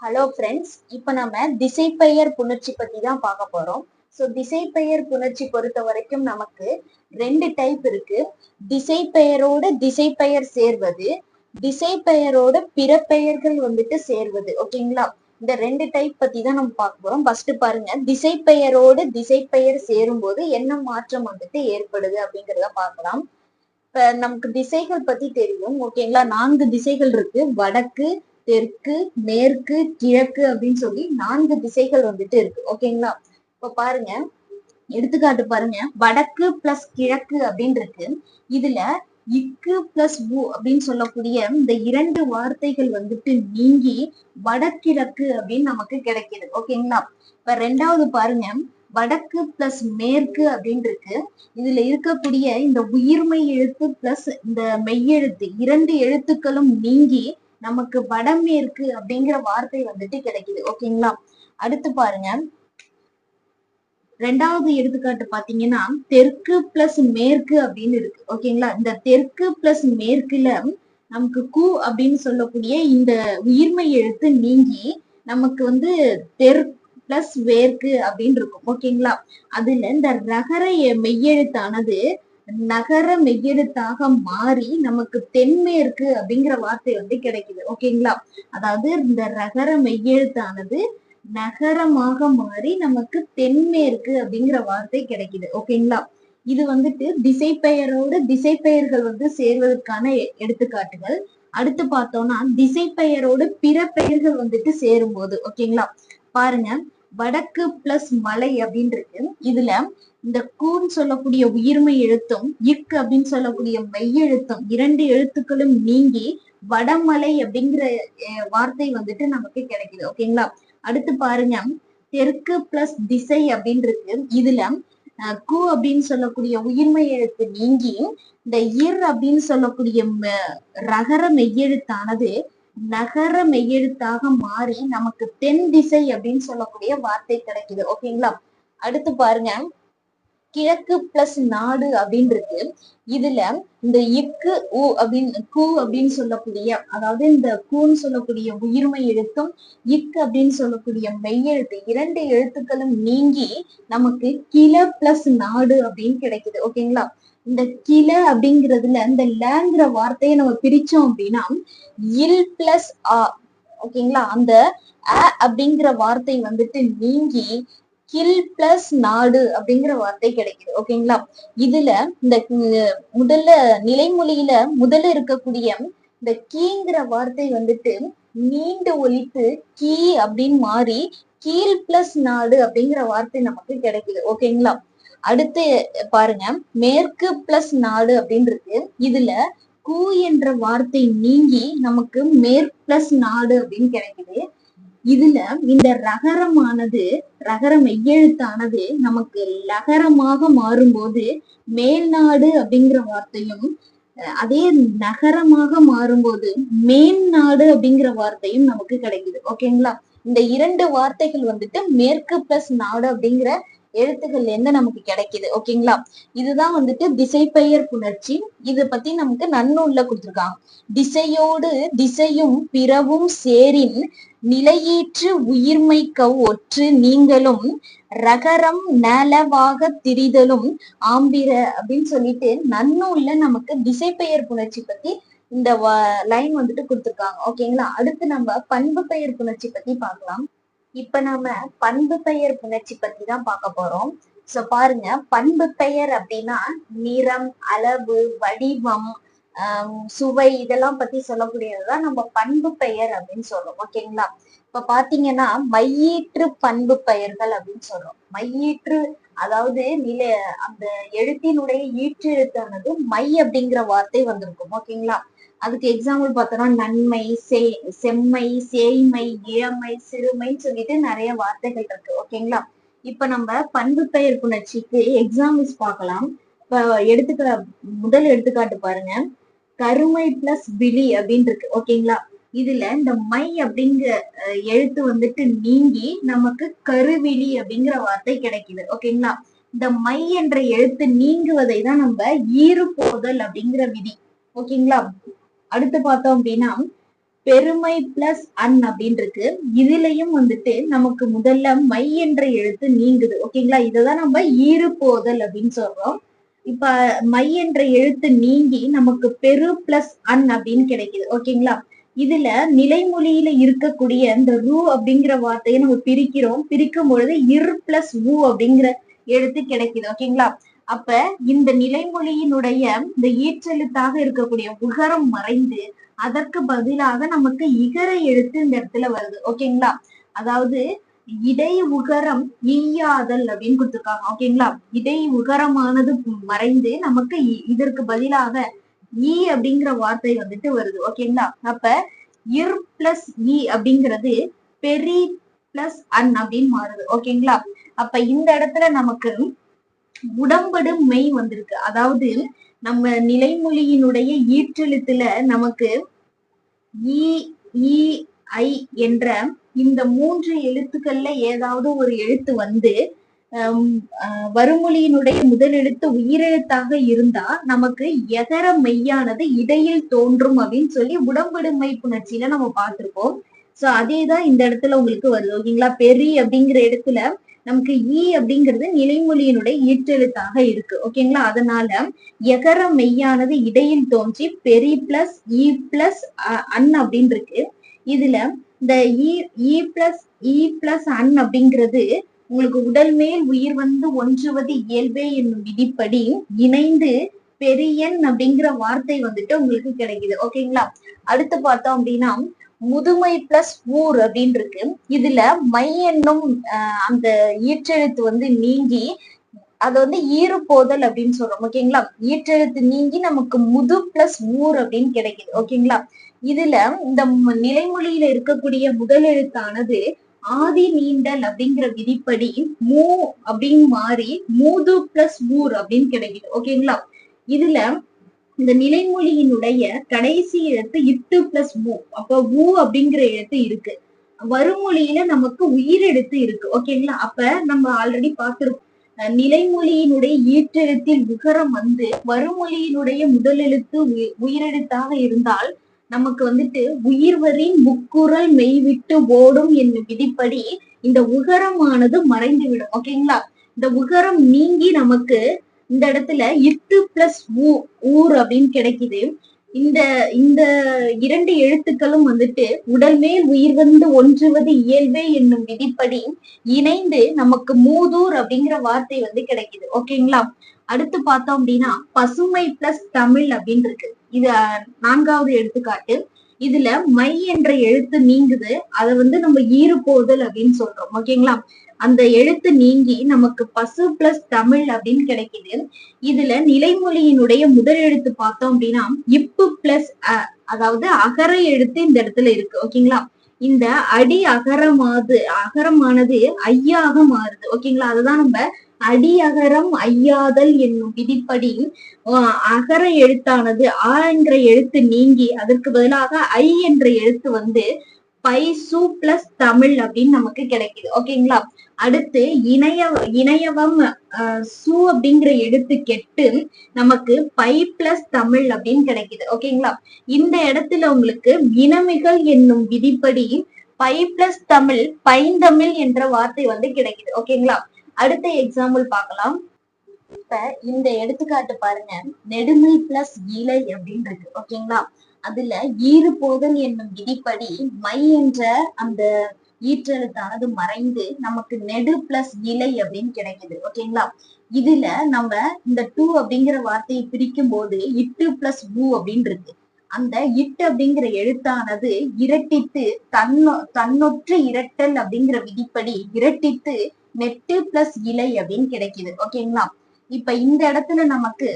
Hello friends இப்போ நம்ம திசைப்பெயர் புணர்ச்சி பத்தி தான் பார்க்க போறோம். ஸோ திசைப்பெயர் புணர்ச்சி பொறுத்த வரைக்கும் நமக்கு ரெண்டு டைப் இருக்கு. திசைப்பெயரோட திசைப்பெயர் சேர்வது திசைப்பெயரோட பிற பெயர்கள் வந்துட்டு சேர்வது. ஓகேங்களா இந்த ரெண்டு டைப் பத்தி தான் நம்ம பார்க்க போறோம். ஃபர்ஸ்ட் பாருங்க. திசைப்பெயரோட திசைப்பெயர் சேரும் போது என்ன மாற்றம் வந்துட்டு ஏற்படுது அப்படிங்கிறத பார்க்கலாம். இப்ப நமக்கு திசைகள் பத்தி தெரியும். ஓகேங்களா நான்கு திசைகள் இருக்கு. வடக்கு தெற்கு மேற்கு கிழக்கு அப்படின்னு சொல்லி நான்கு திசைகள் வந்துட்டு இருக்கு. ஓகேங்களா? இப்ப பாருங்க. எடுத்துக்காட்டு பாருங்க. வடக்கு பிளஸ் கிழக்கு அப்படின்னு இருக்கு. இதுல இக்கு பிளஸ் உ அப்படின்னு சொல்லக்கூடிய இந்த இரண்டு வார்த்தைகள் வந்துட்டு நீங்கி வடகிழக்கு அப்படின்னு நமக்கு கிடைக்குது. ஓகேங்களா? இப்ப ரெண்டாவது பாருங்க. வடக்கு பிளஸ் மேற்கு அப்படின்னு இருக்கு. இதுல இருக்கக்கூடிய இந்த உயிர்மை எழுத்து பிளஸ் இந்த மெய்யெழுத்து இரண்டு எழுத்துக்களும் நீங்கி நமக்கு வடமேற்கு அப்படிங்கிற வார்த்தை வந்துட்டு கிடைக்குது. ஓகேங்களா? அடுத்து பாருங்க. ரெண்டாவது எடுத்துக்காட்டு பாத்தீங்கன்னா தெற்கு பிளஸ் மேற்கு அப்படின்னு இருக்கு. ஓகேங்களா? இந்த தெற்கு பிளஸ் மேற்குல நமக்கு கு அப்படின்னு சொல்லக்கூடிய இந்த உயிர்மை எழுத்து நீங்கி நமக்கு வந்து தெற் பிளஸ் வேர்க்கு அப்படின்னு இருக்கும். ஓகேங்களா? அதுல இந்த ரகர மெய்யெழுத்தானது நகர மெய்யெழுத்தாக மாறி நமக்கு தென்மேற்கு அப்படிங்கிற வார்த்தை வந்து கிடைக்குது. ஓகேங்களா அதாவது இந்த நகர மெய்யெழுத்தானது நகரமாக மாறி நமக்கு தென்மேற்கு அப்படிங்கிற வார்த்தை கிடைக்குது. ஓகேங்களா இது வந்துட்டு திசைப்பெயரோட திசை பெயர்கள் வந்து சேர்வதற்கான எடுத்துக்காட்டுகள். அடுத்து பார்த்தோம்னா திசை பெயரோட பிற பெயர்கள் வந்துட்டு சேரும்போது. ஓகேங்களா பாருங்க. வடக்கு பிளஸ் மலை அப்படின்னு இருக்கு இதுல இந்த கூன்னு சொல்லக்கூடிய உயிர்மை எழுத்தும் இக் அப்படின்னு சொல்லக்கூடிய மெய்யெழுத்தும் இரண்டு எழுத்துக்களும் நீங்கி வடமலை அப்படிங்கிற அஹ், வார்த்தை வந்துட்டு நமக்கு கிடைக்குது. ஓகேங்களா அடுத்து பாருங்க. தெற்கு பிளஸ் திசை அப்படின்னு இருக்கு இதுல கு அப்படின்னு சொல்லக்கூடிய உயிர்மை எழுத்து நீங்கி இந்த இர் அப்படின்னு சொல்லக்கூடிய ம- ரகர மெய்யெழுத்தானது நகர மெய்யெழுத்தாக மாறி நமக்கு தென் திசை அப்படின்னு சொல்லக்கூடிய வார்த்தை கிடைக்குது. ஓகேங்களா அடுத்து பாருங்க. கிழக்கு பிளஸ் நாடு அப்படின்றது இதுல இந்த இக்கு உ அப்படின்னு கு அப்படின்னு சொல்லக்கூடிய அதாவது இந்த கூன்னு சொல்லக்கூடிய உயிர்மை எழுத்தும் இக்கு அப்படின்னு சொல்லக்கூடிய மெய்யெழுத்து இரண்டு எழுத்துக்களும் நீங்கி நமக்கு கிள பிளஸ் நாடு அப்படின்னு கிடைக்குது. ஓகேங்களா? இந்த கிள அப்படிங்கிறதுல இந்த லேங்கிற வார்த்தையை நம்ம பிரிச்சோம் அப்படின்னா இல் பிளஸ் ஆ ஓகேங்களா? அந்த அ அப்படிங்கிற வார்த்தை வந்துட்டு நீங்கி கில் பிளஸ் நாடு அப்படிங்கிற வார்த்தை கிடைக்குது. ஓகேங்களா இதுல இந்த முதல்ல நிலைமொழியில முதல்ல இருக்கக்கூடிய இந்த கீங்கிற வார்த்தை வந்துட்டு நீண்ட ஒழித்து கீ அப்படின்னு மாறி கீழ் பிளஸ் நாடு அப்படிங்கிற வார்த்தை நமக்கு கிடைக்குது. ஓகேங்களா அடுத்து பாருங்க. மேற்கு பிளஸ் நாடு அப்படின்றது இதுல கூ என்ற வார்த்தை நீங்கி நமக்கு மேற் பிளஸ் நாடு அப்படின்னு கிடைக்குது. இதுல இந்த ரகரமானது ரகர மெய்யெழுத்தானது நமக்கு லகரமாக மாறும்போது மேல்நாடு அப்படிங்கிற வார்த்தையும் அஹ் அதே நகரமாக மாறும்போது மேல்நாடு அப்படிங்கிற வார்த்தையும் நமக்கு கிடைக்குது. ஓகேங்களா? இந்த இரண்டு வார்த்தைகள் வந்துட்டு மேற்கு பிளஸ் நாடு அப்படிங்கிற எழுத்துக்கள்ல இருந்து நமக்கு கிடைக்குது ஓகேங்களா? இதுதான் வந்துட்டு திசைப்பெயர் புணர்ச்சி. இத பத்தி நமக்கு நன்னூல்ல கொடுத்துருக்காங்க. திசையோடு திசையும் பிறவும் சேரின் நிலையீற்று உயிர்மை கவ் ஒற்று நீங்களும் ரகரம் நலவாக திரிதலும் ஆம்பிர அப்படின்னு சொல்லிட்டு நன்னூல்ல நமக்கு திசைப்பெயர் புணர்ச்சி பத்தி இந்த லைன் வந்துட்டு கொடுத்துருக்காங்க. ஓகேங்களா? அடுத்து நம்ம பண்பு பெயர் புணர்ச்சி பத்தி பார்க்கலாம். இப்ப நாம பண்பு பெயர் புணர்ச்சி பத்தி தான் பார்க்க போறோம். சோ பாருங்க பண்பு பெயர் அப்படின்னா நிறம் அளவு வடிவம் ஆஹ் சுவை இதெல்லாம் பத்தி சொல்லக்கூடியதுதான் நம்ம பண்பு பெயர் அப்படின்னு சொல்றோம். ஓகேங்களா இப்ப பாத்தீங்கன்னா மையீற்று பண்பு பெயர்கள் அப்படின்னு சொல்றோம். மையீற்று அதாவது நில அந்த எழுத்தினுடைய ஈற்று எழுத்தானது மை அப்படிங்கிற வார்த்தை வந்திருக்கும். ஓகேங்களா அதுக்கு எக்ஸாம்பிள் பார்த்தோம்னா நன்மை சே செம்மை சேய்மை இளமை சிறுமைன்னு சொல்லிட்டு நிறைய வார்த்தைகள் இருக்கு. ஓகேங்களா இப்ப நம்ம பண்பு பெயர் புணர்ச்சிக்கு எக்ஸாம்பிள்ஸ் பார்க்கலாம். இப்ப எடுத்துக்க முதல் எடுத்துக்காட்டு பாருங்க. கருமை பிளஸ் விழி அப்படின்னு இருக்கு. ஓகேங்களா இதுல இந்த மை அப்படிங்கிற எழுத்து வந்துட்டு நீங்கி நமக்கு கருவிழி அப்படிங்கிற வார்த்தை கிடைக்குது. ஓகேங்களா இந்த மை என்ற எழுத்து நீங்குவதை தான் நம்ம ஈறு போதல் அப்படிங்கிற விதி. ஓகேங்களா அடுத்து பார்த்தோம் அப்படின்னா பெருமை பிளஸ் அன் அப்படின்னு இருக்கு இதுலயும் வந்துட்டு நமக்கு முதல்ல மை என்ற எழுத்து நீங்குது. ஓகேங்களா இததான் நம்ம ஈறுபோதல் அப்படின்னு சொல்றோம். இப்ப மை என்ற எழுத்து நீங்கி நமக்கு பெரு பிளஸ் அன் அப்படின்னு கிடைக்குது. ஓகேங்களா இதுல நிலைமொழியில இருக்கக்கூடிய இந்த ரூ அப்படிங்கிற வார்த்தையை நம்ம பிரிக்கிறோம். பிரிக்கும் பொழுது இர் பிளஸ் ஊ அப்படிங்கிற எழுத்து கிடைக்குது. ஓகேங்களா அப்ப இந்த நிலைமொழியினுடைய இந்த ஈற்றெழுத்தாக இருக்கக்கூடிய உகரம் மறைந்து அதற்கு பதிலாக நமக்கு இகர எழுத்து இந்த இடத்துல வருது. ஓகேங்களா அதாவது இடை உகரம் ஈயாதல் அப்படின்னு கொடுத்துருக்காங்க. ஓகேங்களா இடை உகரமானது மறைந்து நமக்கு இ- இதற்கு பதிலாக ஈ அப்படிங்கிற வார்த்தை வந்துட்டு வருது. ஓகேங்களா அப்ப இர் பிளஸ் இ அப்படிங்கிறது பெரி பிளஸ் அன் அப்படின்னு மாறுது. ஓகேங்களா அப்ப இந்த இடத்துல நமக்கு உடம்படு மெய் வந்திருக்கு. அதாவது நம்ம நிலைமொழியினுடைய ஈற்றெழுத்துல நமக்கு இ ஈ ஐ என்ற இந்த மூன்று எழுத்துக்கள்ல ஏதாவது ஒரு எழுத்து வந்து ஹம், அஹ், வருமொழியினுடைய முதல் எழுத்து உயிரெழுத்தாக இருந்தா நமக்கு எகர மெய்யானது இடையில் தோன்றும் அப்படின்னு சொல்லி உடம்படுமை புணர்ச்சியில நம்ம பார்த்திருப்போம். சோ அதேதான் இந்த இடத்துல உங்களுக்கு வருது. ஓகேங்களா? பெரி அப்படிங்கிற இடத்துல நமக்கு ஈ அப்படிங்கிறது நிலைமொழியினுடைய ஈற்றெழுத்தாக இருக்கு. ஓகேங்களா அதனால எகர மெய்யானது இடையில் தோன்றி பெரி பிளஸ் இ பிளஸ் அன் அப்படின்னு இருக்கு இதுல இந்த இ இ பிளஸ் இ பிளஸ் அன் அப்படிங்கிறது உங்களுக்கு உடல் மேல் உயிர் வந்து ஒன்றுவது இயல்பே என்னும் விதிப்படி இணைந்து பெரியன் அப்படிங்கிற வார்த்தை வந்துட்டு உங்களுக்கு கிடைக்குது. ஓகேங்களா அடுத்து பார்த்தோம் அப்படின்னா முதுமை பிளஸ் ஊர் அப்படின்னு இருக்கு இதுல மை என்னும் அந்த ஈற்றெழுத்து வந்து நீங்கி அது வந்து ஈறுபோதல் அப்படின்னு சொல்றோம். ஓகேங்களா ஈற்றெழுத்து நீங்கி நமக்கு முது பிளஸ் ஊர் அப்படின்னு கிடைக்குது. ஓகேங்களா இதுல இந்த நிலைமொழியில இருக்கக்கூடிய முதல் எழுத்தானது ஆதி நீண்டல் அப்படிங்கிற விதிப்படி மூ அப்படின்னு மாறி மூது பிளஸ் ஊர் அப்படின்னு கிடைக்குது. ஓகேங்களா இதுல இந்த நிலைமொழியினுடைய கடைசி எழுத்து இட்டு பிளஸ் ஊ அப்ப ஊ அப்படிங்கிற எழுத்து இருக்கு. வருமொழியில நமக்கு உயிரெழுத்து இருக்கு. ஓகேங்களா அப்ப நம்ம ஆல்ரெடி பார்த்திருக்கோம். நிலைமொழியினுடைய ஈற்றெழுத்தில் உகரம் வந்து வருமொழியினுடைய முதல் எழுத்து உயிரெழுத்தாக இருந்தால் நமக்கு வந்துட்டு உயிர்வரின் முக்குரல் மெய்விட்டு ஓடும் என்னும் விதிப்படி இந்த உகரமானது மறைந்து விடும் ஓகேங்களா இந்த உகரம் நீங்கி நமக்கு இந்த இடத்துல இட்டு பிளஸ் ஊ ஊர் அப்படின்னு கிடைக்குது. இந்த இந்த இரண்டு எழுத்துக்களும் வந்துட்டு உடல் மேல் உயிர் வந்து ஒன்றுவது இயல்பே என்னும் விதிப்படி இணைந்து நமக்கு மூதூர் அப்படிங்கிற வார்த்தை வந்து கிடைக்குது. ஓகேங்களா அடுத்து பார்த்தோம் அப்படின்னா பசுமை பிளஸ் தமிழ் அப்படின்னு இருக்கு இது நான்காவது எடுத்துக்காட்டு. இதுல மை என்ற எழுத்து நீங்குது. அதை வந்து நம்ம ஈறுபோதல் அப்படின்னு சொல்றோம். ஓகேங்களா அந்த எழுத்து நீங்கி நமக்கு பசு பிளஸ் தமிழ் அப்படின்னு கிடைக்குது. இதுல நிலைமொழியினுடைய முதல் எழுத்து பார்த்தோம் அப்படின்னா இப்பு பிளஸ் அதாவது அகர எழுத்து இந்த இடத்துல இருக்கு. ஓகேங்களா இந்த அடி அகரமாது அகரமானது ஐயாக மாறுது. ஓகேங்களா அதுதான் நம்ம அடி அகரம் ஐயாதல் என்னும் விதிப்படி அகர எழுத்தானது ஆ என்ற எழுத்து நீங்கி அதற்கு பதிலாக ஐ என்ற எழுத்து வந்து பை சு பிளஸ் தமிழ் அப்படின்னு நமக்கு கிடைக்குது. ஓகேங்களா? அடுத்து இணைய இணையவம் சு அப்படிங்கிற எழுத்து கெட்டு நமக்கு பை பிளஸ் தமிழ் அப்படின்னு கிடைக்குது. ஓகேங்களா? இந்த இடத்துல உங்களுக்கு இனமிகள் என்னும் விதிப்படி பை பிளஸ் தமிழ் பைந்தமிழ் என்ற வார்த்தை வந்து கிடைக்குது. ஓகேங்களா? அடுத்த எக்ஸாம்பிள் பார்க்கலாம். இப்ப இந்த எடுத்துக்காட்டு பாருங்க. நெடுமை பிளஸ் இலை அப்படின்னு இருக்கு ஓகேங்களா அதுல ஈறுபோதல் என்னும் விதிப்படி மை என்ற அந்த ஈற்றெழுத்தானது மறைந்து நமக்கு நெடு பிளஸ் இலை அப்படின்னு கிடைக்குது. ஓகேங்களா இதுல நம்ம இந்த டூ அப்படிங்கிற வார்த்தையை பிரிக்கும் போது இட்டு பிளஸ் ஊ அப்படின்னு இருக்கு அந்த இட்டு அப்படிங்கிற எழுத்தானது இரட்டித்து தன்னொ தன்னொற்று இரட்டல் அப்படிங்கிற விதிப்படி இரட்டித்து நெட்டு பிளஸ் இலை அப்படின்னு கிடைக்குது. ஓகேங்களா இப்ப இந்த இடத்துல நமக்கு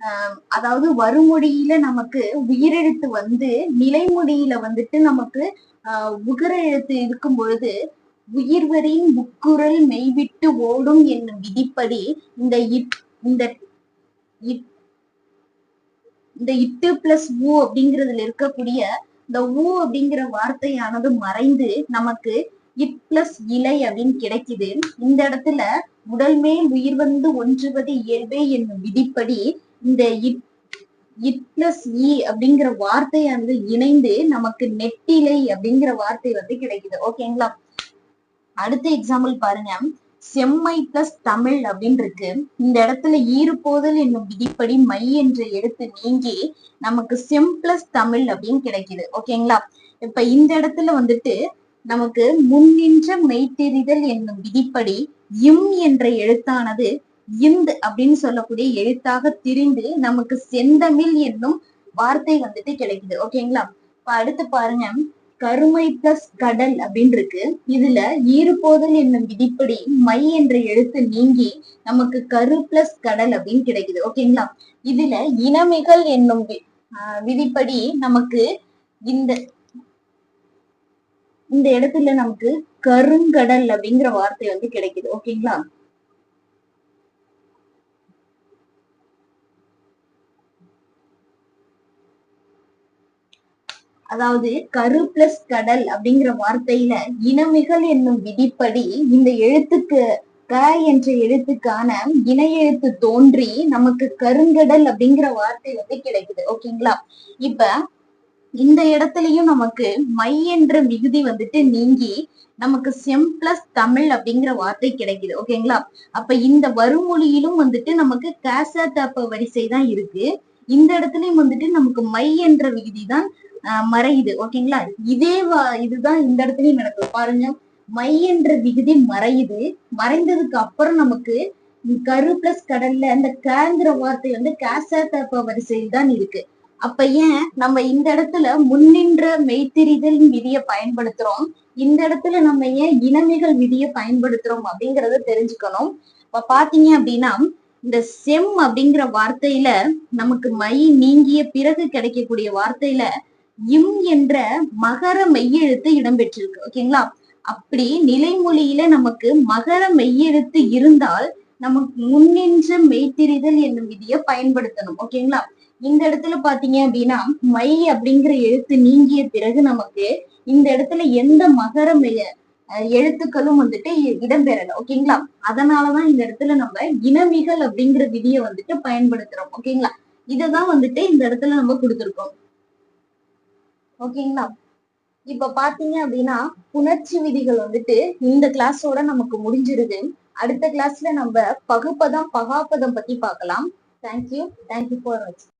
ஆஹ் அதாவது வருமொழியில நமக்கு உயிரெழுத்து வந்து நிலைமொழியில வந்துட்டு நமக்கு ஆஹ் உகர எழுத்து இருக்கும் பொழுது உயிர்வரின் முக்குரல் மெய்விட்டு ஓடும் என்னும் விதிப்படி இந்த இட் இந்த இட் இந்த இட்டு பிளஸ் ஊ அப்படிங்கிறதுல இருக்கக்கூடிய இந்த ஊ அப்படிங்கிற வார்த்தையானது மறைந்து நமக்கு இட் பிளஸ் இலை அப்படின்னு கிடைக்குது. இந்த இடத்துல உடல் மேல் உயிர் வந்து ஒன்றுவது இயல்பே என்னும் விதிப்படி இந்த இட் இட் பிளஸ் இ அப்படிங்கிற வார்த்தையானது இணைந்து நமக்கு நெட்டிலை அப்படிங்கிற வார்த்தை வந்து கிடைக்குது. ஓகேங்களா அடுத்த எக்ஸாம்பிள் பாருங்க. செம்மை பிளஸ் தமிழ் அப்படின்னு இருக்கு. இந்த இடத்துல ஈறுபோதல் என்னும் விதிப்படி மை என்ற எழுத்து நீங்கி நமக்கு செம் பிளஸ் தமிழ் அப்படின்னு கிடைக்குது. ஓகேங்களா இப்ப இந்த இடத்துல வந்துட்டு நமக்கு முன்னின்ற மெய்த்தெறிதல் என்னும் விதிப்படி இம் என்ற எழுத்தானது இந்த் அப்படின்னு சொல்லக்கூடிய எழுத்தாக திரிந்து நமக்கு செந்தமிழ் என்னும் வார்த்தை வந்துட்டு கிடைக்குது. ஓகேங்களா? இப்ப அடுத்து பாருங்க. கருமை பிளஸ் கடல் அப்படின்னு இருக்கு இதுல ஈறுபோதல் என்னும் விதிப்படி மை என்ற எழுத்து நீங்கி நமக்கு கரு பிளஸ் கடல் அப்படின்னு கிடைக்குது. ஓகேங்களா? இதுல இனமிகள் என்னும் வி- விதிப்படி நமக்கு இந்த இந்த இடத்துல நமக்கு கருங்கடல் அப்படிங்கிற வார்த்தை வந்து கிடைக்குது. ஓகேங்களா? அதாவது கரு பிளஸ் கடல் அப்படிங்கிற வார்த்தையில இனமிகள் என்னும் விதிப்படி இந்த எழுத்துக்கு க என்ற எழுத்துக்கான இணை எழுத்து தோன்றி நமக்கு கருங்கடல் அப்படிங்கிற வார்த்தை வந்து கிடைக்குது. ஓகேங்களா? இப்ப இந்த இடத்துலயும் நமக்கு மை என்ற மிகுதி வந்துட்டு நீங்கி நமக்கு செம் பிளஸ் தமிழ் அப்படிங்கிற வார்த்தை கிடைக்குது. ஓகேங்களா அப்ப இந்த வருமொழியிலும் வந்துட்டு நமக்கு காசா தப்ப வரிசை தான் இருக்கு. இந்த இடத்துலயும் வந்துட்டு நமக்கு மை என்ற விகுதி தான் மறையுது. ஓகேங்களா இதே வா- இதுதான் இந்த இடத்துலயும் நடக்கும் பாருங்க. மை என்ற விகுதி மறையுது. மறைந்ததுக்கு அப்புறம் நமக்கு கரு பிளஸ் கடல்ல அந்த கேங்கிற வார்த்தை வந்து காசா தப்ப வரிசையில் தான் இருக்கு. அப்ப ஏன் நம்ம இந்த இடத்துல முன்னின்ற மெய்த்திரிதல் விதியை பயன்படுத்துறோம்? இந்த இடத்துல நம்ம ஏன் இனமைகள் விதியை பயன்படுத்துறோம் அப்படிங்கறத தெரிஞ்சுக்கணும். இப்ப பாத்தீங்க அப்படின்னா இந்த செம் அப்படிங்கிற வார்த்தையில நமக்கு மை நீங்கிய பிறகு கிடைக்கக்கூடிய வார்த்தையில இம் என்ற மகர மெய்யெழுத்து இடம்பெற்றிருக்கு. ஓகேங்களா? அப்படி நிலைமொழியில நமக்கு மகர மெய்யெழுத்து இருந்தால் நமக்கு முன்னின்ற மெய்த்திரிதல் என்னும் விதியை பயன்படுத்தணும். ஓகேங்களா? இந்த இடத்துல பாத்தீங்க அப்படின்னா மை அப்படிங்கிற எழுத்து நீங்கிய பிறகு நமக்கு இந்த இடத்துல எந்த மகர அஹ் எழுத்துக்களும் வந்துட்டு இடம்பெறல ஓகேங்களா? அதனாலதான் இந்த இடத்துல நம்ம இனமிகள் அப்படிங்கிற விதியை வந்துட்டு பயன்படுத்துறோம் ஓகேங்களா? இததான் வந்துட்டு இந்த இடத்துல நம்ம கொடுத்துருக்கோம். ஓகேங்களா? இப்ப பாத்தீங்க அப்படின்னா புணர்ச்சி விதிகள் வந்துட்டு இந்த கிளாஸோட நமக்கு முடிஞ்சிருது. அடுத்த கிளாஸ்ல நம்ம பகுப்பதம் பகாப்பதம் பத்தி பார்க்கலாம் தேங்க்யூ தேங்க்யூ ஃபார் வாட்சிங்